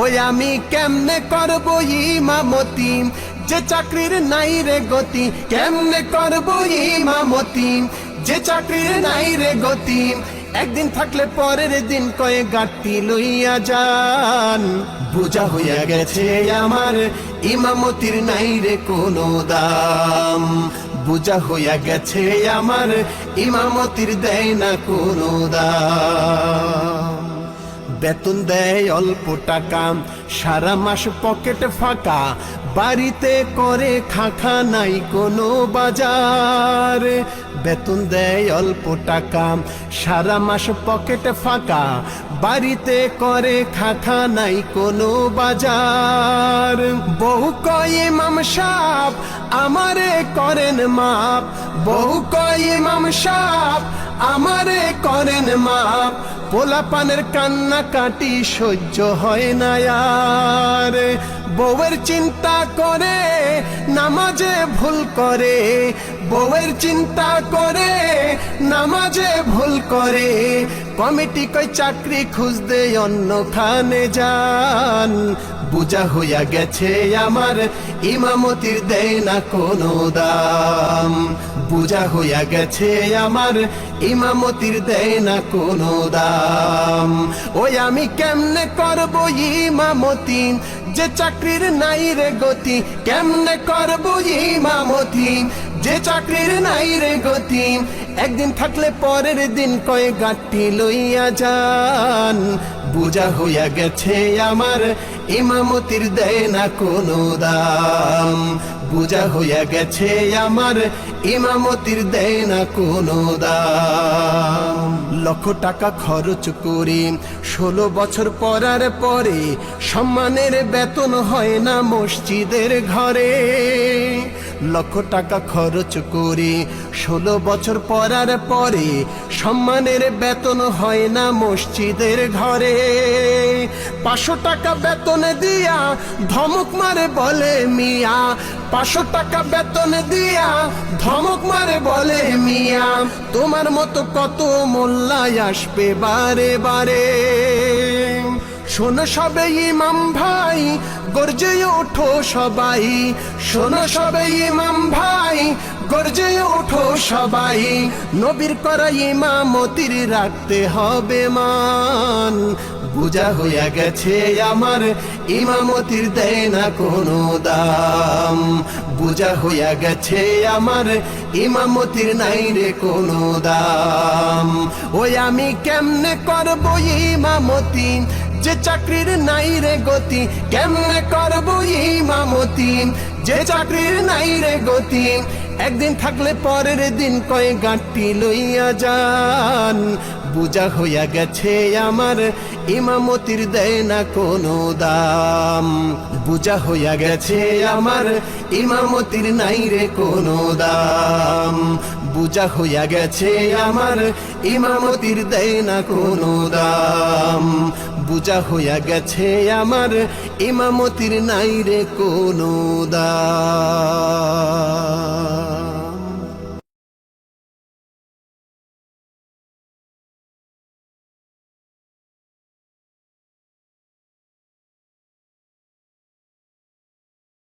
ওই আমি কেমনে করব ইমামতি? যে চাকরির নাই রে গতি, কেমনে করব ইমামতি? যে চাকরির নাই রে গতি, একদিন থাকলে পরের দিন কয়ে গাঁটটি লইয়া যান। বোঝা হইয়া গেছে আমার ইমামতির নাই রে কোনো দাম। বুঝা হইয়া গেছে আমার ইমামতির দেয় না কোনো দাম। বেতন দেয় অল্প টাকা। সারা মাস পকেট ফাঁকা, বাড়িতে করে খাখা নাই কোনো বাজার। বেতন দেয় অল্প টাকা, সারা মাস পকেট ফাঁকা, বাড়িতে করে খাখা নাই কোনো বাজার। বহু কয়ে, ইমাম সাপ আমারে করেন মাপ। বহু কয়, ইমাম সাপ আমারে করেন মাপ। পোলা পানের কান্না কাটি সহ্য হয় না আর। বউয়ের চিন্তা করে, নামাজে ভুল করে। বউয়ের চিন্তা করে, নামাজে ভুল করে। কমিটি কই চাকরি খুঁজতে অন্য খানে যান। বুঝা হইয়া গেছে আমার ইমামতির দেয় না কোনো দাম। বুঝা হইয়া গেছে আমার ইমামতির দেয় না কোনো দাম। ওই আমি কেমনে করব ইমামতি? যে চাকরির নাই রে গতি, কেমনে করব ইমামতি? যে চাকরির নাই রে গতি, একদিন থাকলে পরের দিন কয়ে গাঁটটি লইয়া যান। বুঝা হইয়া গেছে আমার ইমামতির দেয় না কোনো দাম। বুঝা হইয়া গেছে আমার ইমামতির দেয় না কোনো দাম। লক্ষ টাকা খরচ করি। ষোলো বছর পরার পরে সম্মানের বেতন হয় না মসজিদের ঘরে। লক্ষ টাকা খরচ করি ষোলো বছর পরার পরে সম্মানের বেতন হয় না মসজিদের ঘরে। পাঁচশো টাকা বেতন দিয়া ধমক মারে বলে, মিয়া পাঁচশো টাকা বেতন দিয়া ধমক মারে বলে, মিয়া, তোমার মতো কত মোল্লায় আসবে বারে বারে? শোনো সবে ইমাম ভাই, গর্জে ওঠো সবাই। শোনো সবে ইমাম ভাই, গর্জে ওঠো সবাই। নবীর করা ইমামতির রাখতে হবে মান। বুঝা হইয়া গেছে আমার, ইমামতির দেয় না কোনো দাম। বুঝা হইয়া গেছে আমার, ইমামতির নাই রে কোনো দাম। ওই আমি কেমনে করব ইমামতি? যে চাকরির নাই রে গতি, কেমনে করব ইমামতি? যে চাকরির নাই রে গতি, একদিন থাকলে পরের দিন কয়ে গাঁটটি লইয়া যান। বুঝা হইয়া গেছে আমার, ইমামতির দেয় না কোনো দাম। বুঝা হইয়া গেছে আমার, ইমামতির নাই রে কোনো দাম। বুঝা হইয়া গেছে আমার, ইমামতির দেয় না কোনো দাম। বুঝা হইয়া গেছে আমার, ইমামতির নাই রে কোনো দাম।